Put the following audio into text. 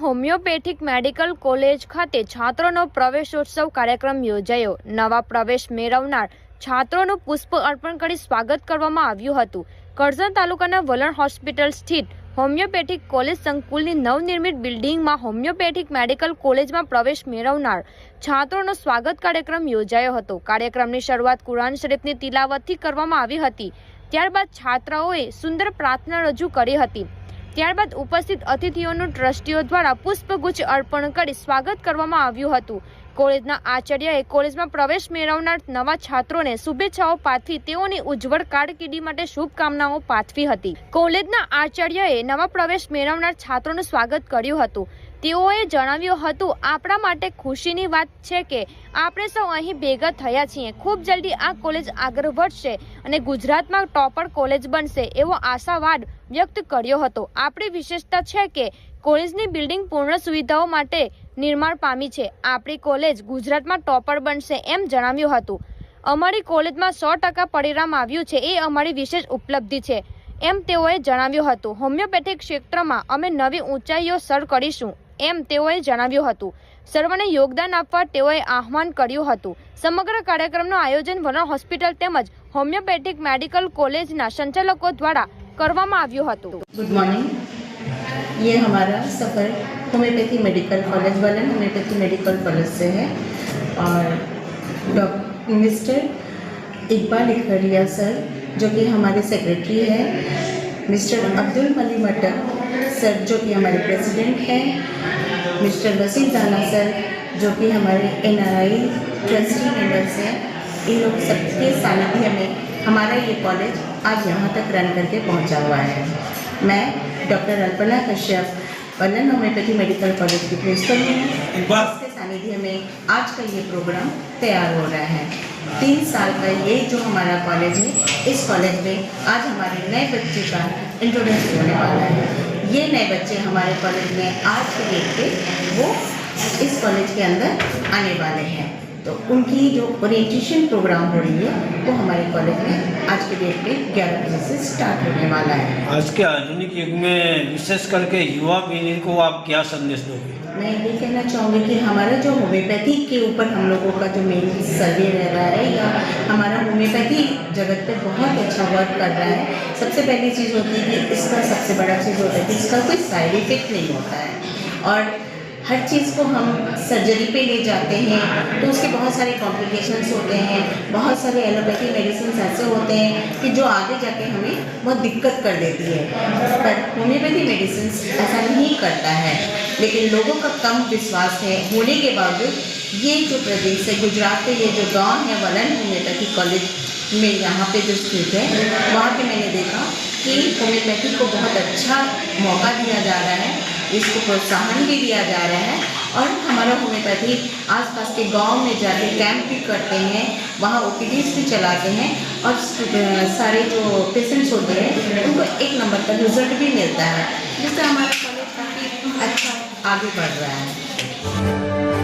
Homeopathic medical college ખાતે છાત્રોનો પ્રવેશોત્સવ કાર્યક્રમ યોજાયો. નવા પ્રવેશ મેળવનાર છાત્રોનું પુષ્પ અર્પણ કરી સ્વાગત કરવામાં આવ્યું હતું. કરજણ તાલુકાના વલણ હોસ્પિટલ સ્થિત હોમિયોપેથિક કોલેજ સંકુલની નવનિર્મિત બિલ્ડિંગમાં હોમિયોપેથિક મેડિકલ કોલેજમાં પ્રવેશ મેળવનાર છાત્રોનો સ્વાગત કાર્યક્રમ યોજાયો હતો. કાર્યક્રમની શરૂઆત કુરાન શરીફની તિલાવતથી કરવામાં આવી હતી. ત્યારબાદ છાત્રાઓએ સુંદર પ્રાર્થના રજૂ કરી હતી. ત્યારબાદ ઉપસ્થિત અતિથિઓનું ટ્રસ્ટીઓ દ્વારા પુષ્પગુચ્છ અર્પણ કરી સ્વાગત કરવામાં આવ્યું હતું. કોલેજના આચાર્યએ કોલેજમાં પ્રવેશ મેળવનાર નવા છાત્રોને શુભેચ્છાઓ પાઠવી તેઓની ઉજ્જવળ કારકિર્દી માટે શુભકામનાઓ પાઠવી હતી. કોલેજના આચાર્યએ નવા પ્રવેશ મેળવનાર છાત્રોનું સ્વાગત કર્યું હતું. તેઓએ જણાવ્યું હતું, આપણા માટે ખુશીની વાત છે કે આપણે સૌ અહીં ભેગા થયા છીએ. ખૂબ જલ્દી આ કોલેજ આગળ વધશે અને ગુજરાતમાં ટોપર કોલેજ બનશે. એવો આશાવાદ વ્યક્ત કર્યો હતો. આપણી વિશેષતા છે કે કોલેજની બિલ્ડિંગ પૂર્ણ સુવિધાઓ માટે નિર્માણ પામી છે. આપણી કોલેજ ગુજરાતમાં ટોપર બનશે એમ જણાવ્યું હતું. અમારી કોલેજમાં સો ટકા પરિણામ આવ્યું છે. એ અમારી વિશેષ ઉપલબ્ધિ છે, એમ તેઓએ જણાવ્યું હતું. હોમિયોપેથિક ક્ષેત્રમાં અમે નવી ઊંચાઈઓ સર કરીશું. એમ તેઓએ જણાવ્યું હતું સર્વને યોગદાન આપવા તેઓએ આહવાન કર્યું હતું સમગ્ર કાર્યક્રમનું આયોજન વલણ હોસ્પિટલ તેમજ હોમિયોપેથિક મેડિકલ કોલેજના સંચાલકો દ્વારા કરવામાં આવ્યું હતું गुड मॉर्निंग ये हमारा सफ़र होम्योपैथी मेडिकल कॉलेज वालन होम्योपैथी मेडिकल कॉलेज से है और doctor mister Iqbal Ikaria sir जो कि हमारे सेक्रेटरी हैं मिस्टर अब्दुल मली मटक सर, जो कि हमारे प्रेसिडेंट हैं। मिस्टर वसीम दाना सर, जो कि हमारे N R I trustee members हैं। इन लोग सबके सानिध्य में हमारा ये कॉलेज आज यहाँ तक रन करके पहुँचा हुआ है। मैं डॉक्टर अल्पना कश्यप वर्णन होम्योपैथी मेडिकल कॉलेज की प्रिंसिपल हूँ। इसके में आज का ये प्रोग्राम तैयार हो रहा है। तीन साल का ये जो हमारा कॉलेज है, इस कॉलेज में आज हमारे नए बच्चे का इंट्रोडक्शन होने वाला है। ये नए बच्चे हमारे कॉलेज में आज के डेट पे वो इस कॉलेज के अंदर आने वाले हैं। तो उनकी जो ओरिएंटेशन प्रोग्राम हो रही है, वो हमारे कॉलेज में आज के डेट पे 11 बजे से स्टार्ट होने वाला है। आज के आधुनिक युग में विशेष करके युवा पीढ़ी को आप क्या संदेश दोगे? मैं ये कहना चाहूँगी कि हमारा जो होम्योपैथी के ऊपर हम लोगों का जो मेन सर्वे रह रहा है या हमारा होम्योपैथी जगत पे बहुत अच्छा वर्क कर रहा है सबसे पहली चीज़ होती है कि इसका सबसे बड़ा चीज़ होता है कि इसका कोई साइड इफ़ेक्ट नहीं होता है। और हर चीज़ को हम सर्जरी पे ले जाते हैं तो उसके बहुत सारे कॉम्प्लिकेशंस होते हैं, बहुत सारे एलोपैथी मेडिसिन ऐसे होते हैं कि जो आगे जाके हमें बहुत दिक्कत कर देती है। पर होम्योपैथी मेडिसिन ऐसा नहीं करता है, लेकिन लोगों का कम विश्वास है। होने के बावजूद ये जो प्रदेश है, गुजरात के ये जो गाँव है, वलन होम्योपैथी कॉलेज में यहाँ पे जो स्थित है, वहाँ पे मैंने देखा कि होम्योपैथी को बहुत अच्छा मौका दिया जा रहा है। इसको प्रोत्साहन भी दिया जा रहा है और हमारा होम्योपैथी आसपास के गाँव में जाके कैंप भी करते हैं, वहाँ ओ पी भी चलाते हैं और सारे जो पेशेंट्स होते हैं, उनको एक नंबर का रिज़ल्ट भी मिलता है, जिससे हमारा कॉलेज काफ़ी अच्छा आगे बढ़ रहा है।